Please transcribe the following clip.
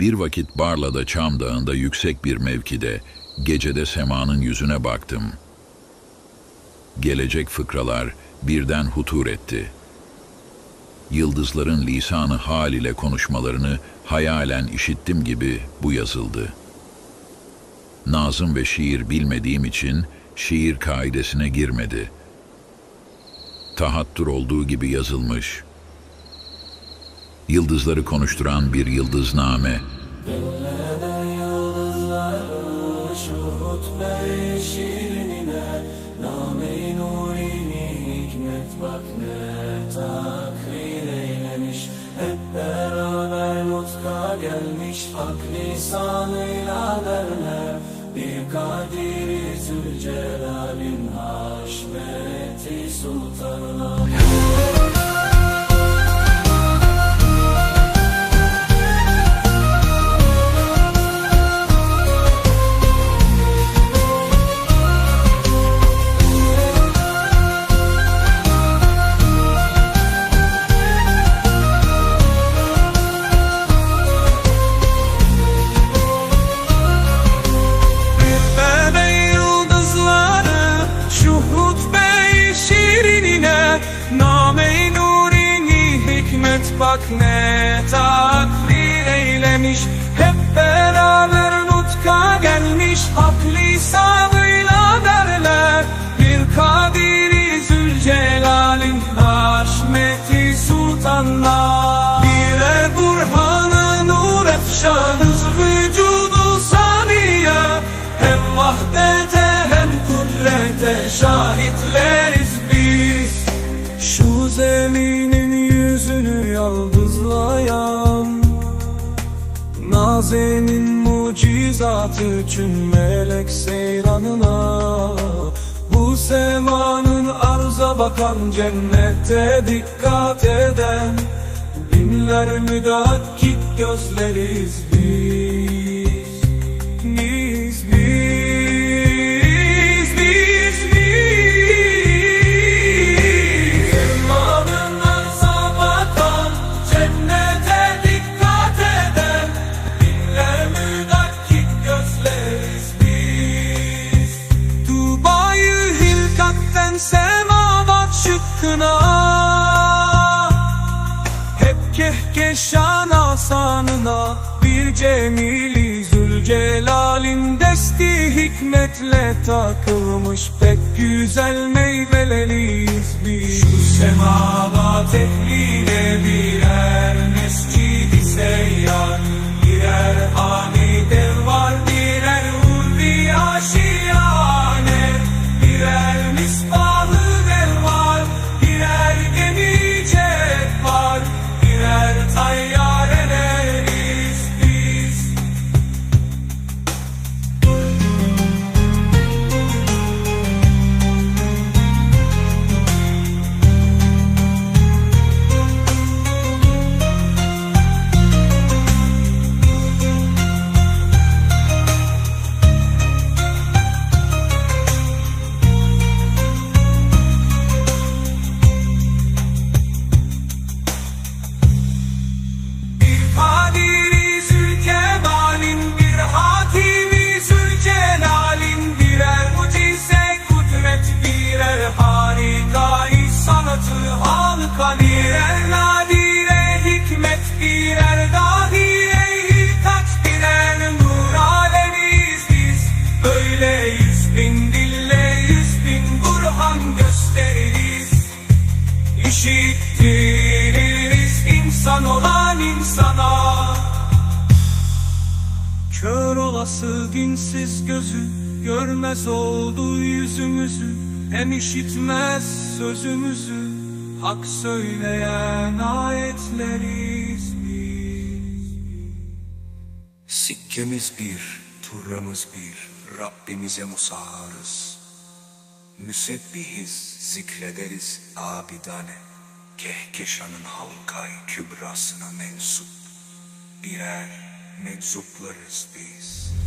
Bir vakit Barla'da Çam Dağı'nda yüksek bir mevkide, gecede semanın yüzüne baktım. Gelecek fıkralar birden hutur etti. Yıldızların lisanı hal ile konuşmalarını hayalen işittim gibi bu yazıldı. Nazım ve şiir bilmediğim için şiir kaidesine girmedi. Tahattür olduğu gibi yazılmış. Yıldızları konuşturan bir yıldızname. Neden yıldızlar şuhut be şirinine Name-i nurini hikmet bak ne takrir eylemiş Hep beraber nutka gelmiş Hak lisanıyla derler. Bir kadiri zülcelalin bak ne takdir eylemiş. Hep beraber nutka gelmiş. Hak lisanıyla Nazenin mucizatı tüm melek seyranına Bu semanın arza bakan cennette dikkat eden Binler müdakkik gözleriz Biz, kehkeşan asanına Bir cemili zülcelalin desti hikmetle takılmış Pek güzel meyveleriyiz biz. Şu semada tehlile birer mescidi seyyar Birer Kör olası dinsiz gözü Görmez oldu yüzümüzü Hem işitmez sözümüzü Hak söyleyen ayetleriz biz Sikkemiz bir, turramız bir, Rabbimize musaharız. Müsebbihiz, zikrederiz abidane. Kehkeşanın halkay kübrasına mensup. Birer meczuplarız biz.